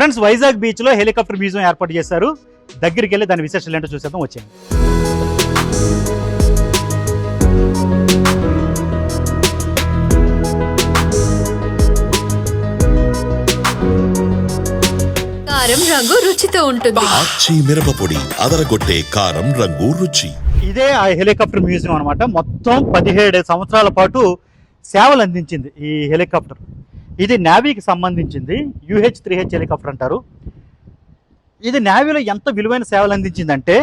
Friends Vizag బీచ్లో helicopter museum ఏర్పాటు చేశారు. దగ్గరికి వెళ్ళి దాని విశేషాలు ఏంటో చూసేద్దాం కారం రంగు రుచితో ఉంటుంది. మిరపపొడి అదరగొట్టే కారం రంగు రుచి. ఇదే ఆ హెలికాప్టర్ మ్యూజియం అన్నమాట. మొత్తం పదిహేడు సంవత్సరాల పాటు సేవలు అందించింది ఈ హెలికాప్టర్. ఇది నావీకి సంబంధించింది. యూహెచ్ త్రీ హెచ్ హెలికాప్టర్ అంటారు. ఇది నావీలో ఎంత విలువైన సేవలు అందించిందంటే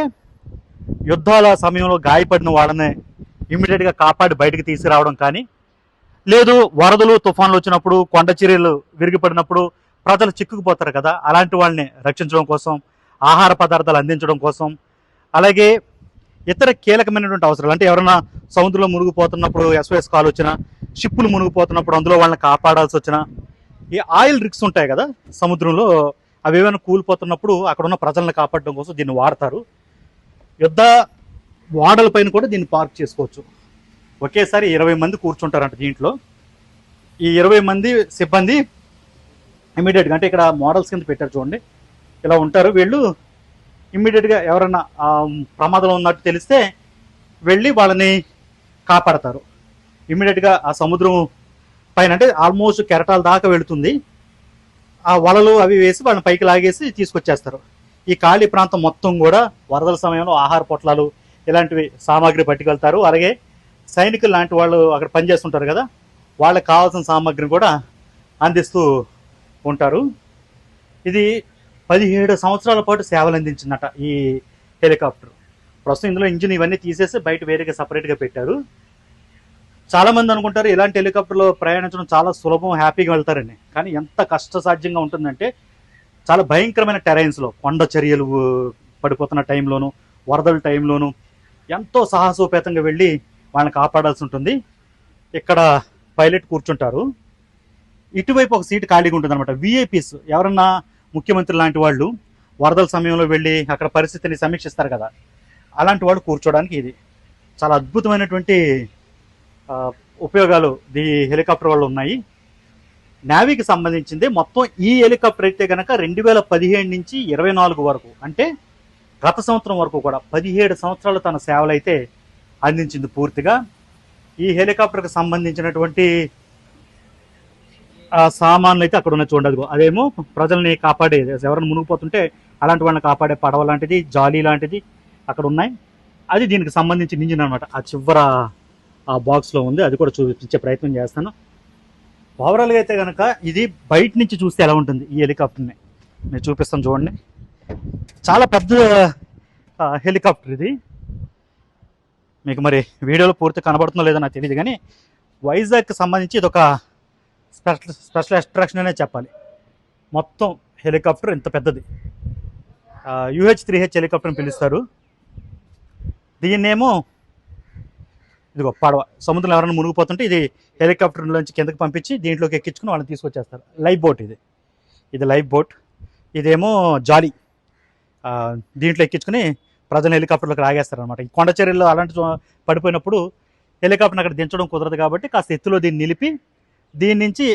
యుద్ధాల సమయంలో గాయపడిన వాళ్ళని ఇమ్మీడియట్గా కాపాడి బయటకు తీసుకురావడం కానీ లేదు వరదలు తుఫాన్లు వచ్చినప్పుడు కొండ చర్యలు విరిగిపడినప్పుడు ప్రజలు చిక్కుకుపోతారు కదా. అలాంటి వాళ్ళని రక్షించడం కోసం ఆహార పదార్థాలు అందించడం కోసం అలాగే ఇతర కీలకమైనటువంటి అవసరాలు. అంటే ఎవరైనా సముద్రంలో మునిగిపోతున్నప్పుడు ఎస్ఓఎస్ కాల్ వచ్చినా షిప్పులు మునిగిపోతున్నప్పుడు అందులో వాళ్ళని కాపాడాల్సి వచ్చినా ఈ ఆయిల్ రిక్స్ ఉంటాయి కదా సముద్రంలో అవి ఏమైనా కూలిపోతున్నప్పుడు అక్కడ ఉన్న ప్రజలను కాపాడడం కోసం దీన్ని వాడతారు. యుద్ధ ఓడల పైన కూడా దీన్ని పార్క్ చేసుకోవచ్చు. ఒకేసారి ఇరవై మంది కూర్చుంటారంట దీంట్లో. ఈ ఇరవై మంది సిబ్బంది ఇమీడియట్గా అంటే ఇక్కడ మోడల్స్ కింద పెట్టారు చూడండి. ఇలా ఉంటారు. వీళ్ళు ఇమ్మీడియట్గా ఎవరైనా ప్రమాదంలో ఉన్నట్టు తెలిస్తే వెళ్ళి వాళ్ళని కాపాడతారు. ఇమ్మీడియట్గా ఆ సముద్రం పైన అంటే ఆల్మోస్ట్ కెరటాల దాకా వెళుతుంది. ఆ వలలు అవి వేసి వాళ్ళని పైకి లాగేసి తీసుకొచ్చేస్తారు. ఈ ఖాళీ ప్రాంతం మొత్తం కూడా వరదల సమయంలో ఆహార పొట్లాలు ఇలాంటివి సామాగ్రి పట్టుకెళ్తారు. అలాగే సైనికులు లాంటి వాళ్ళు అక్కడ పనిచేస్తుంటారు కదా వాళ్ళకి కావాల్సిన సామాగ్రిని కూడా అందిస్తూ ఉంటారు. ఇది పదిహేడు సంవత్సరాల పాటు సేవలు అందించిందట ఈ హెలికాప్టర్. ప్రస్తుతం ఇందులో ఇంజిన్ ఇవన్నీ తీసేసి బయట వేరేగా సపరేట్గా పెట్టారు. చాలామంది అనుకుంటారు ఇలాంటి హెలికాప్టర్లో ప్రయాణించడం చాలా సులభం హ్యాపీగా వెళ్తారని. కానీ ఎంత కష్టసాధ్యంగా ఉంటుందంటే చాలా భయంకరమైన టెరైన్స్లో కొండ చర్యలు పడిపోతున్న టైంలోను వరదల టైంలోను ఎంతో సాహసోపేతంగా వెళ్ళి వాళ్ళని కాపాడాల్సి ఉంటుంది. ఇక్కడ పైలట్ కూర్చుంటారు. ఇటువైపు ఒక సీట్ ఖాళీగా ఉంటుంది అనమాట విఐపీస్ ఎవరన్నా ముఖ్యమంత్రి లాంటి వాళ్ళు వరదల సమయంలో వెళ్ళి అక్కడ పరిస్థితిని సమీక్షిస్తారు కదా. అలాంటి వాళ్ళు కూర్చోడానికి ఇది. చాలా అద్భుతమైనటువంటి ఉపయోగాలు ఈ హెలికాప్టర్ వల్ల ఉన్నాయి. నావీకి సంబంధించింది మొత్తం ఈ హెలికాప్టర్ అయితే కనుక రెండు వేల పదిహేడు నుంచి ఇరవై నాలుగు వరకు అంటే గత సంవత్సరం వరకు కూడా పదిహేడు సంవత్సరాలు తన సేవలైతే అందించింది పూర్తిగా. ఈ హెలికాప్టర్కి సంబంధించినటువంటి సామాన్లు అయితే అక్కడ ఉన్నది చూడదు అదేమో ప్రజల్ని కాపాడేది ఎవరైనా మునిగిపోతుంటే అలాంటి వాళ్ళని కాపాడే పడవ లాంటిది జాలీ లాంటిది అక్కడ ఉన్నాయి. అది దీనికి సంబంధించిన ఇంజిన్ అనమాట ఆ చివర ఆ బాక్స్లో ఉంది అది కూడా చూపించే ప్రయత్నం చేస్తాను. ఓవరాల్గా అయితే కనుక ఇది బయట నుంచి చూస్తే ఎలా ఉంటుంది ఈ హెలికాప్టర్ని నేను చూపిస్తాను చూడండి. చాలా పెద్ద హెలికాప్టర్ ఇది. మీకు మరి వీడియోలో పూర్తి కనబడుతుందో లేదో నాకు తెలియదు కానీ వైజాగ్కి సంబంధించి ఇది ఒక స్పెషల్ స్పెషల్ అట్రాక్షన్ అనే చెప్పాలి. మొత్తం హెలికాప్టర్ ఇంత పెద్దది. యూహెచ్ త్రీ హెచ్ హెలికాప్టర్ అని పిలుస్తారు. దీన్నేమో ఇదిగో పడవ. సముద్రంలో ఎవరైనా మునిగిపోతుంటే ఇది హెలికాప్టర్ నుంచి కిందకి పంపించి దీంట్లోకి ఎక్కించుకుని వాళ్ళని తీసుకొచ్చేస్తారు. లైఫ్ బోట్ ఇది. ఇది లైఫ్ బోట్. ఇదేమో జాలీ. దీంట్లో ఎక్కించుకుని ప్రజలు హెలికాప్టర్లోకి లాగేస్తారు అనమాట ఈ కొండ చర్యల్లో అలాంటి పడిపోయినప్పుడు హెలికాప్టర్ని అక్కడ దించడం కుదరదు కాబట్టి కాస్త ఎత్తులో దీన్ని నిలిపి దీని నుంచి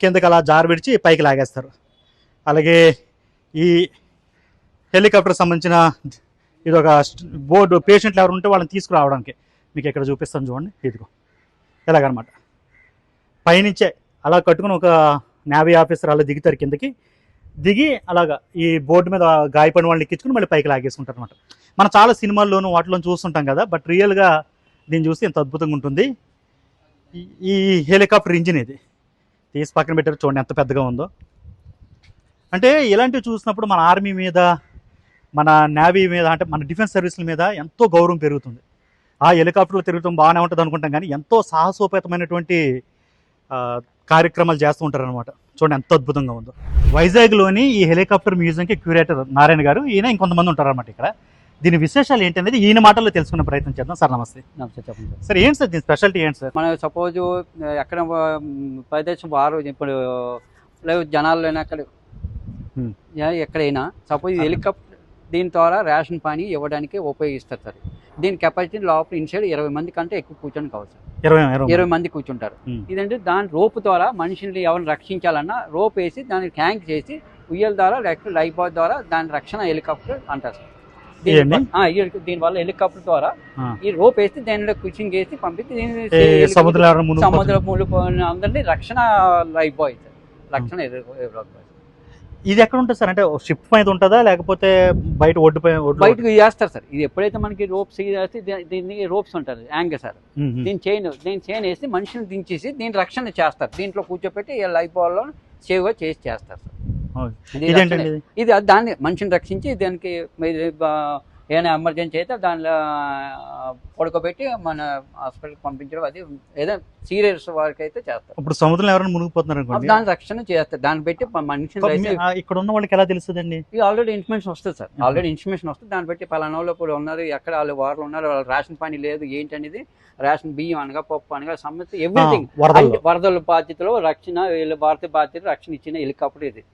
కిందకి అలా జారు విడిచి పైకి లాగేస్తారు. అలాగే ఈ హెలికాప్టర్ సంబంధించిన ఇది ఒక బోర్డు పేషెంట్లు ఎవరు ఉంటే వాళ్ళని తీసుకురావడానికి మీకు ఇక్కడ చూపిస్తాను చూడండి. ఇదిగో. ఇలాగనమాట పైనుంచే అలా కట్టుకుని ఒక నేవీ ఆఫీసర్ అలా దిగుతారు కిందకి. దిగి అలాగా ఈ బోర్డు మీద గాయపడిన వాళ్ళని ఎక్కించుకుని మళ్ళీ పైకి లాగేసుకుంటారు అనమాట మనం చాలా సినిమాల్లోనూ వాటిలో చూస్తుంటాం కదా బట్ రియల్గా దీన్ని చూస్తే ఎంత అద్భుతంగా ఉంటుంది. ఈ- హెలికాప్టర్ ఇంజిన్ ఇది. తీసి పక్కన పెట్టారు చూడండి ఎంత పెద్దగా ఉందో. అంటే ఇలాంటివి చూసినప్పుడు మన ఆర్మీ మీద మన నేవీ మీద అంటే మన డిఫెన్స్ సర్వీసుల మీద ఎంతో గౌరవం పెరుగుతుంది. ఆ హెలికాప్టర్లో తిరగటం బాగానే ఉంటుంది అనుకుంటాం కానీ ఎంతో సాహసోపేతమైనటువంటి కార్యక్రమాలు చేస్తూ ఉంటారనమాట చూడండి ఎంత అద్భుతంగా ఉందో. వైజాగ్లోని ఈ హెలికాప్టర్ మ్యూజియంకి క్యూరేటర్ నారాయణ గారు ఈయన ఇంకొంతమంది ఉంటారు అనమాట ఇక్కడ. దీని విశేషాలు ఏంటనేది ఈయన మాటల్లో తెలుసుకునే ప్రయత్నం చేద్దాం. సార్ నమస్తే. నమస్తే చెప్పండి సార్. ఏంటి సార్ దీని స్పెషాలిటీ ఏంటి సార్? మనం సపోజ్ ఎక్కడ ప్రదేశం వారు ఇప్పుడు లేదు జనాలు అక్కడ. ఎక్కడైనా. సపోజ్. హెలికాప్టర్ దీని ద్వారా రేషన్ పని ఇవ్వడానికి ఉపయోగిస్తారు సార్. దీని కెపాసిటీ లోపల ఇన్సైడ్ ఇరవై మంది కంటే ఎక్కువ కూర్చొని కావచ్చు ఇరవై మంది. కూర్చుంటారు. ఇదంటే దాని రోపు ద్వారా మనిషిని ఎవరిని రక్షించాలన్నా రోప్ వేసి దాన్ని ట్యాంక్ చేసి ఉయ్యల ద్వారా లైఫ్ బాయ్ ద్వారా దాని రక్షణ హెలికాప్టర్ అంటారు సార్. దీని దీనివల్ల హెలికాప్టర్ ద్వారా. ఈ రోప్ వేసి దానిలో కుచింగ్ వేసి పంపిస్తే సముద్ర మునిగిపోయిన అందరినీ రక్షణ లైఫ్ బాయ్ రక్షణ ఇది ఎక్కడ ఉంటుంది సార్? అంటే షిప్ మీద ఉంటుందా? లేకపోతే బయట ఒడ్డు బయటకు చేస్తారు సార్. ఇది ఎప్పుడైతే మనకి రోప్స్ వేస్తే దీన్ని రోప్స్ ఉంటుంది యాంగర్ సార్. దీని చైన్ దీని చైన్ వేసి మనిషిని దించేసి దీని రక్షణ చేస్తారు. దీంట్లో కూర్చోపెట్టి లైఫ్ బాల్లో సేవ్గా చేసి చేస్తారు సార్. ఇది దాన్ని మనిషిని రక్షించి దానికి ఏదైనా ఎమర్జెన్సీ అయితే దానిలో పడుకోబెట్టి మన హాస్పిటల్కి పంపించడం అది ఏదైనా సీరియస్ వారికి అయితే చేస్తారు. ఇప్పుడు సముద్రంలో ఎవరైనా మునిగిపోతున్నారు దాని రక్షణ చేస్తారు. దాన్ని పెట్టి మనిషిని ఇక్కడ ఉన్న వాళ్ళకి ఎలా తెలుస్తుందండి? ఇది ఆల్రెడీ ఇన్ఫర్మేషన్ వస్తుంది సార్. ఆల్రెడీ ఇన్ఫర్మేషన్ వస్తుంది. దాన్ని బట్టి పలానా వాళ్ళు ఇప్పుడు ఉన్నారు ఎక్కడ వాళ్ళు వారు ఉన్నారు వాళ్ళ రేషన్ పని లేదు ఏంటి అనేది రేషన్ బియ్యం అనగా పప్పు అనగా సంబంధించి ఎవ్రీథింగ్. వరదల బాధ్యతలో రక్షణ వీళ్ళ భారత బాధ్యత రక్షణ ఇచ్చిన హెలికాప్టర్ ఇది.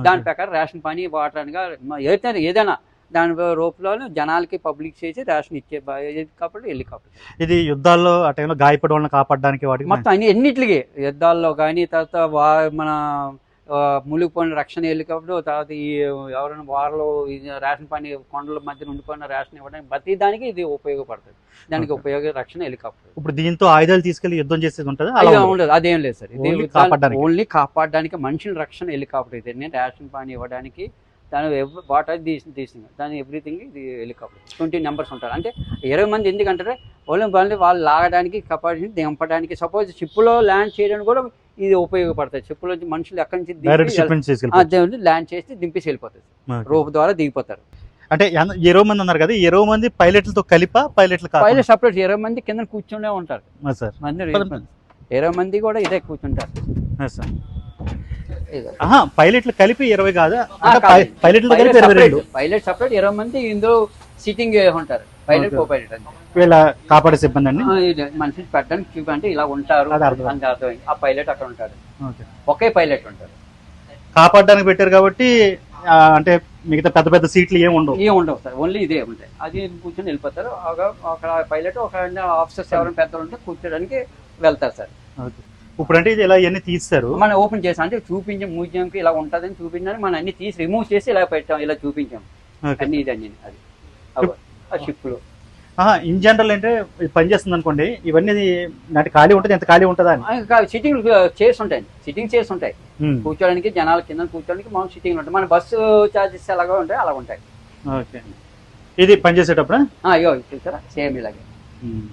దాని ప్రకారం రేషన్ పని వాటర్ అనగా ఏదైనా ఏదైనా దాని రూపంలో జనాలకి పబ్లిక్ చేసి రేషన్ ఇచ్చే బ- హెలికాప్టర్ ఇది యుద్ధాల్లో ఆ టైంలో గాయపడి వాళ్ళని కాపాడడానికి వాటికి మొత్తం అన్ని ఎన్నిటికి యుద్ధాల్లో కానీ తర్వాత మన మునిగిపోయిన రక్షణ హెలికాప్టర్ తర్వాత ఈ ఎవరైనా వారిలో రేషన్ పని కొండల మధ్య ఉండిపోయిన రేషన్ ఇవ్వడానికి ప్రతి దానికి ఇది ఉపయోగపడుతుంది. దానికి. ఉపయోగ రక్షణ హెలికాప్టర్ ఇప్పుడు దీంతో ఆయుధాలు తీసుకెళ్ళి యుద్ధం చేసేది ఉంటుంది? అలా ఉండదు. అదేం లేదు సార్. ఓన్లీ కాపాడడానికి. మనుషుల రక్షణ హెలికాప్టర్ ఇది నేను రేషన్ పని ఇవ్వడానికి దాని వాటర్ తీసి తీసింది దాని ఎవ్రీథింగ్ ఇది హెలికాప్టర్ ట్వంటీ నెంబర్స్ ఉంటారు. అంటే ఇరవై మంది ఎందుకంటే ఓన్లీ వాళ్ళు వాళ్ళు లాగడానికి కెపాసిటీ దింపడానికి. సపోజ్ షిప్లో ల్యాండ్ చేయడానికి కూడా ఇది ఉపయోగపడుతుంది షిప్లో నుంచి మనుషులు ఎక్కడి నుంచి ల్యాండ్ చేసి దింపేసి వెళ్ళిపోతుంది రోప్ ద్వారా దిగిపోతారు. అంటే ఇరవై మంది ఉన్నారు కదా ఇరవై మంది పైలట్లతో కలిపా పైలట్లు పైలట్ సపరేట్ ఇరవై మంది కింద కూర్చునే ఉంటారు. ఇరవై మంది కూడా ఇదే కూర్చుంటారు. పైలట్లు కలిపి ఇరవై కాదా? పైలట్లు కలిపి పైలట్ సపరేట్ ఇరవై మంది ఇందులో సిట్టింగ్ ఉంటారు. పైలట్. కో పైలట్ అంతే. వీళ్ళ కాపాడే సిబ్బంది అండి? మనిషిని పెట్టడానికి చూపి అంటే ఇలా ఉంటారు అది అర్థం. అర్థమైంది. ఆ పైలట్ అక్కడ ఉంటాడు. ఓకే. ఒకే పైలట్ ఉంటారు కాపాడడానికి పెట్టారు కాబట్టి ఆ, అంటే మిగతా పెద్ద పెద్ద సీట్లు ఏమి ఉండవు. ఏం ఉండవు సార్. ఓన్లీ ఇదే ఉంటాయి. అది కూర్చొని వెళ్ళిపోతారు. ఒక- అక్కడ పైలట్ ఒక ఆఫీసర్స్ ఎవరైనా పెద్దలు ఉంటే కూర్చోడానికి వెళ్తారు సార్. ఓకే. ఇప్పుడు అంటే ఇది ఇలా ఇవన్నీ తీస్తారు. మనం ఓపెన్ చేసాం అంటే చూపించాం మ్యూజియంకి ఇలా ఉంటుందని చూపించడానికి మనం అన్ని తీసి రిమూవ్ చేసి ఇలా పెట్టాం ఇలా చూపించాం. ఓకే. అన్ని ఇది అన్ని అది ఆ షిప్లో. ఇన్ జనరల్ అంటే ఇది పనిచేస్తుంది అనుకోండి ఇవన్నీ నాటి ఖాళీ ఉంటుంది ఎంత ఖాళీ ఉంటుందా సిట్టింగ్ చైర్స్ ఉంటాయి సిట్టింగ్ చైర్స్ ఉంటాయి. కూర్చోడానికి జనాల కింద కూర్చోడానికి మనం సిట్టింగ్ ఉంటాయి. మన బస్సు చార్జెస్ ఎలాగో ఉంటాయి అలా ఉంటాయి. ఓకే. ఇది పనిచేసేటప్పుడు అయ్యో చూసారా? సేమ్ ఇలాగే.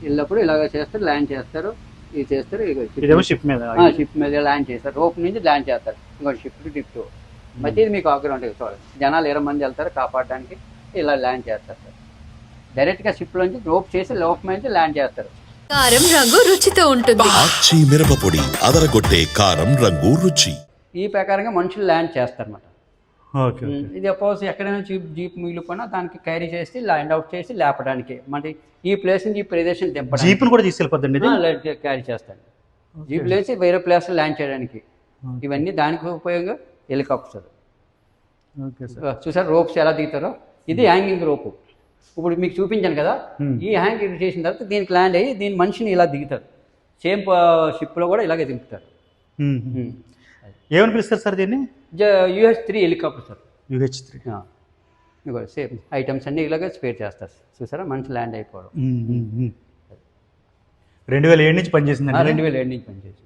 వెళ్ళినప్పుడు ఇలాగ చేస్తారు ల్యాండ్ చేస్తారు ఇది చేస్తారు ఇదేమో షిప్ మీద. షిప్ మీద ల్యాండ్ చేస్తారు. రోప్ నుంచి ల్యాండ్ చేస్తారు. ఇంకో షిప్ టు టిప్ మధ్య ఇది మీకు ఆగ్రహం ఉంటుంది చూడండి. జనాలు ఇరవై మంది వెళ్తారు కాపాడడానికి ఇలా ల్యాండ్ చేస్తారు. సార్ డైరెక్ట్గా షిప్ నుంచి రోప్ చేసి లోపల నుంచి ల్యాండ్ చేస్తారు. కారం రంగు రుచితో ఉంటుంది. ఆచి మిరపపొడి అదరగొట్టే కారం రంగు రుచి. ఈ ప్రకారంగా మనుషులు ల్యాండ్ చేస్తారన్నమాట. Okay okay. ఇది సపోజ్ ఎక్కడైనా జీప్ జీప్ మిగిలిపోయినా దానికి క్యారీ చేసి ల్యాండ్ అవుట్ చేసి లేపడానికి. మరి ఈ ప్లేస్ నుంచి ఈ ప్రదేశం దింపడానికి. జీపును కూడా తీసుకెళ్ళిపోద్దండి ఇది? క్యారీ చేస్తాను జీప్ లేచి వేరే ప్లేస్ ల్యాండ్ చేయడానికి. ఇవన్నీ దానికి ఉపయోగం హెలికాప్టర్ ఓకే సార్. చూసారు రోప్స్ ఎలా దిగుతారో? ఇది హ్యాంగింగ్ రోపు. ఇప్పుడు మీకు చూపించాను కదా. ఈ హ్యాంగింగ్ చేసిన తర్వాత దీనికి ల్యాండ్ అయ్యి దీని మనిషిని ఇలా దిగుతారు. సేమ్ షిప్లో కూడా ఇలాగే దింపుతారు. ఏమని పిలుస్తారు సార్ దీన్ని? US three helicopter sir UH three same items అన్ని ఇలాగే స్పేర్ చేస్తారు. చూసారా? మనిషి ల్యాండ్ అయిపోవడం. రెండు వేల ఏడు నుంచి పనిచేసిందండి రెండు వేల ఏడు నుంచి పనిచేసింది.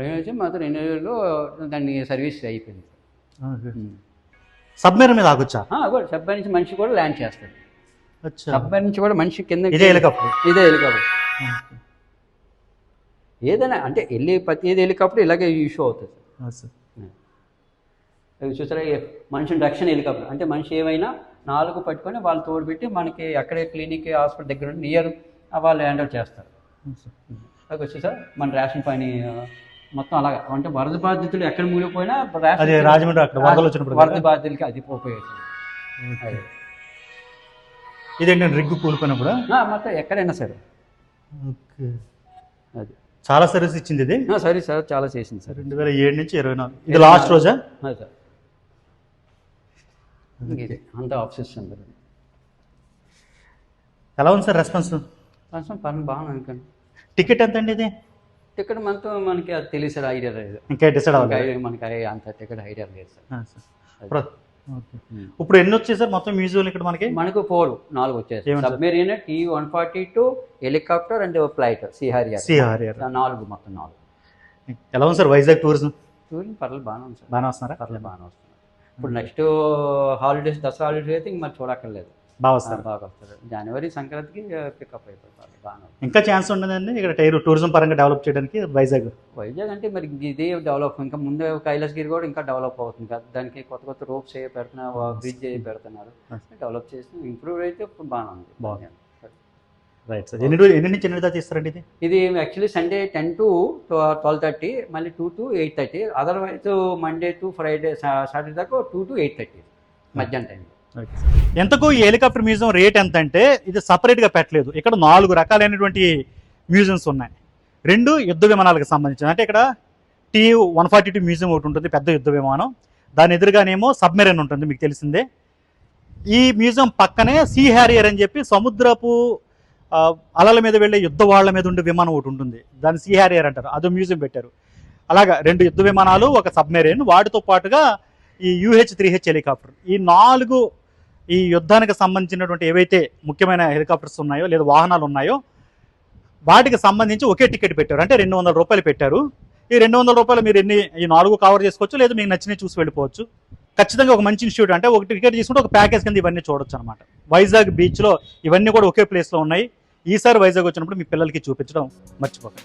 రెండు నుంచి మాత్రం రెండు వేలలో దాన్ని సర్వీస్ అయిపోయింది. సబ్మెరీన్ మీద ఆగొచ్చా? సబ్బై నుంచి మనిషి కూడా ల్యాండ్ చేస్తాడు. సబ్బై నుంచి కూడా మనిషి కింద ఇదే హెలికాప్టర్. ఇదే హెలికాప్టర్. ఏదైనా అంటే వెళ్ళి ప్రతి ఏది హెలికాప్టర్ ఇలాగే ఇష్యూ అవుతుంది. సార్. అవి చూసారా మనిషిని రక్షణ హెలికాప్టర్. అంటే మనిషి ఏమైనా నాలుగు పట్టుకొని వాళ్ళు తోడు పెట్టి మనకి అక్కడే క్లినిక్ హాస్పిటల్ దగ్గర నియర్ వాళ్ళు హ్యాండ్ అవుట్ చేస్తారు. అది వచ్చేసారా మన రేషన్ పని మొత్తం అలాగా. అంటే వరద బాధితులు ఎక్కడ మూలిపోయినా అదే రాజమండ్రి అక్కడ వరదలు వచ్చినప్పుడు వరద? బాధితులకి అది ఉపయోగిస్తుంది అదే. ఇదేంటంటే రిగ్గు కూలిపోయినప్పుడు మొత్తం ఎక్కడైనా సరే. ఓకే. అది. చాలా సర్వీస్ ఇచ్చింది ఇది? సరే సార్ చాలా చేసింది సార్. రెండు వేల ఏడు నుంచి ఇరవై నాలుగు. ఇది లాస్ట్ రోజా? సార్. ఇది అంత ఆఫీసెస్ అందరూ. ఎలా ఉంది సార్ రెస్పాన్స్? కొంచెం పని బాగా అనుకోండి టికెట్ ఎంత అండి ఇది? టికెట్ మనతో మనకి అది తెలిసే ఐడియా లేదు. ఇంకా డిసైడ్ అవ్వాలి ఐడియా- మనకి అంత టికెట్ ఐడియా లేదు సార్. సార్. ఇప్పుడు ఎన్ని వచ్చాయి సార్? మొత్తం మ్యూజియం ఇక్కడ మనకి? మనకు ఫోర్ నాలుగు sir? Submarine T one forty two helicopter and flight సిహారియా CRR నాలుగు మొత్తం నాలుగు. ఎలా ఉంది సార్ వైజాగ్ టూరిజం టూరింగ్ పర్లేదు బాగానే ఉంది సార్. బాగానే వస్తున్నారా? పర్లేదు బాగానే వస్తుంది ఇప్పుడు నెక్స్ట్ హాలిడేస్ దసరా హాలిడేస్ అయితే ఇంక మరి చూడక్కర్లేదు. బాగా వస్తారు బాగా వస్తుంది జనవరి సంక్రాంతికి పికప్ అయిపోతుంది. బాగానే ఉంది. ఇంకా ఛాన్స్ ఉండదండి ఇక్కడ టైర్ టూరిజం పరంగా డెవలప్ చేయడానికి వైజాగ్ వైజాగ్ అంటే మరి ఇదే డెవలప్ ఇంకా ముందే కైలాసగిరి కూడా ఇంకా డెవలప్ అవుతుంది. కదా దానికి కొత్త కొత్త రోప్స్ ఏ పెడుతున్నారు బ్రిడ్జ్ ఏ పెడుతున్నారు. డెవలప్ చేసి ఇంప్రూవ్ అయితే ఇప్పుడు బాగానే ఉంది. బాగుంది. రైట్ సార్ ఎన్ని ఎన్ని నుంచి ఎన్ని దాకా ఇది? ఇది actually Sunday ten to twelve thirty మళ్ళీ two to eight thirty otherwise Monday to Friday Saturday దాకా టూ టు ఎయిట్ థర్టీ మధ్యాహ్నం టైంలో ఎంతకు ఈ హెలికాప్టర్ మ్యూజియం రేట్ ఎంత అంటే ఇది సపరేట్గా పెట్టలేదు. ఇక్కడ నాలుగు రకాలైనటువంటి మ్యూజియంస్ ఉన్నాయి. రెండు యుద్ధ విమానాలకు సంబంధించిన అంటే ఇక్కడ T one forty two museum ఒకటి ఉంటుంది పెద్ద యుద్ధ విమానం. దాని ఎదురుగానేమో సబ్మెరైన్ ఉంటుంది మీకు తెలిసిందే. ఈ మ్యూజియం పక్కనే సీ హ్యారియర్ అని చెప్పి సముద్రపు అలల మీద వెళ్ళే యుద్ధ వాళ్ళ మీద ఉండే విమానం ఒకటి ఉంటుంది. దాన్ని సీ హ్యారియర్ అంటారు. అదో మ్యూజియం పెట్టారు. అలాగా రెండు యుద్ధ విమానాలు ఒక సబ్మెరైన్. వాటితో పాటుగా ఈ యూహెచ్ త్రీ హెచ్ హెలికాప్టర్. ఈ నాలుగు ఈ యుద్ధానికి సంబంధించినటువంటి ఏవైతే ముఖ్యమైన హెలికాప్టర్స్ ఉన్నాయో లేదా వాహనాలు ఉన్నాయో వాటికి సంబంధించి ఒకే టికెట్ పెట్టారు. అంటే రెండు వందల రూపాయలు పెట్టారు. ఈ రెండు వందల రూపాయలు మీరు ఎన్ని ఈ నాలుగు కవర్ చేసుకోవచ్చు లేదా మీకు నచ్చినవి చూసి వెళ్ళిపోవచ్చు. ఖచ్చితంగా ఒక మంచి ఇన్స్టిట్యూట్ అంటే ఒక టికెట్ తీసుకుంటే ఒక ప్యాకేజ్ కింద ఇవన్నీ చూడొచ్చు అనమాట వైజాగ్ బీచ్లో ఇవన్నీ కూడా ఒకే ప్లేస్లో ఉన్నాయి. ఈసారి వైజాగ్ వచ్చినప్పుడు మీ పిల్లలకి చూపించడం మర్చిపోకండి.